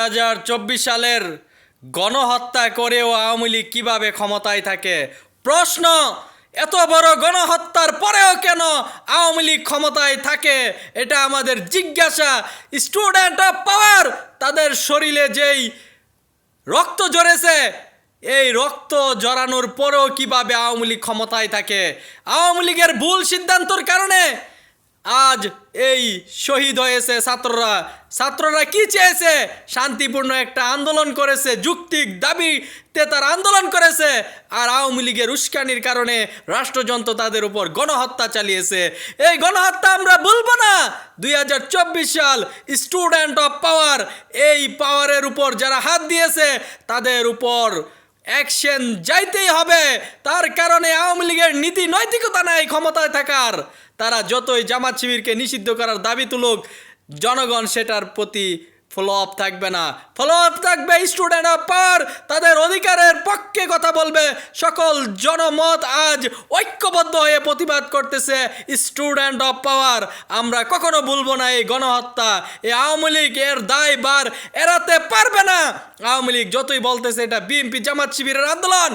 হাজার চব্বিশ সালের গণহত্যা করেও আওয়ামী লীগ কীভাবে ক্ষমতায় থাকে? প্রশ্ন, এত বড় গণহত্যার পরেও কেন আওয়ামী লীগ ক্ষমতায় থাকে? এটা আমাদের জিজ্ঞাসা। স্টুডেন্ট অফ পাওয়ার তাদের শরীরে যেই রক্ত জড়েছে এই রক্ত জড়ানোর পরেও কীভাবে আওয়ামী লীগ ক্ষমতায় থাকে? আওয়ামী লীগের ভুল সিদ্ধান্তর কারণে আজ এই শহীদ হয়েছে ছাত্ররা। ছাত্ররা কি চেয়েছে? শান্তিপূর্ণ একটা আন্দোলন করেছে যুক্তিক দাবিতে তারা আন্দোলন করেছে, আর আওয়ামী লীগের উস্কানির কারণে রাষ্ট্রযন্ত্র তাদের উপর গণহত্যা চালিয়েছে। এই গণহত্যা আমরা বলব না। দুই হাজার চব্বিশ সাল স্টুডেন্ট অফ পাওয়ার এই পাওয়ারের উপর যারা হাত দিয়েছে, তাদের উপর অ্যাকশন যাইতেই হবে। তার কারণে আওয়ামী লীগের নীতি নৈতিকতা নাই, ক্ষমতায় থাকার। তারা যতই জামাত শিবিরকে নিষিদ্ধ করার দাবি তুলুক, জনগণ সেটার প্রতি ফলো আপ থাকবে না। ফলো আপ থাকবে স্টুডেন্ট অফ পাওয়ার তাদের অধিকারের পক্ষে কথা বলবে। সকল জনমত আজ ঐক্যবদ্ধ হয়ে প্রতিবাদ করতেছে স্টুডেন্ট অফ পাওয়ার আমরা কখনো ভুলবো না এই গণহত্যা। এই আওয়ামী লীগ এর দায় বার এড়াতে পারবে না। আওয়ামী লীগ যতই বলতেছে এটা বিএনপি জামাত শিবিরের আন্দোলন।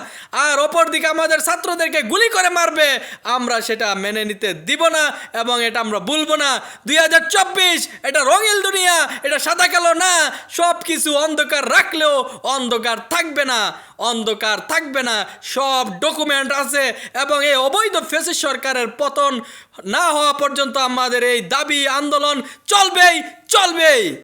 আর অপরদিকে আমাদের ছাত্রদেরকে গুলি করে মারবে। আমরা সেটা মেনে নিতে দিব না এবং এটা আমরা ভুলবো না। দুই হাজার চব্বিশ, এটা রঙিল দুনিয়া, এটা সাদা কালো না, সব কিছু অন্ধকার রাখলেও অন্ধকার থাকবে না, অন্ধকার থাকবে না। সব ডকুমেন্ট আছে এবং এই অবৈধ ফেসে সরকারের পতন না হওয়া পর্যন্ত আমাদের এই দাবি আন্দোলন চলবেই চলবেই।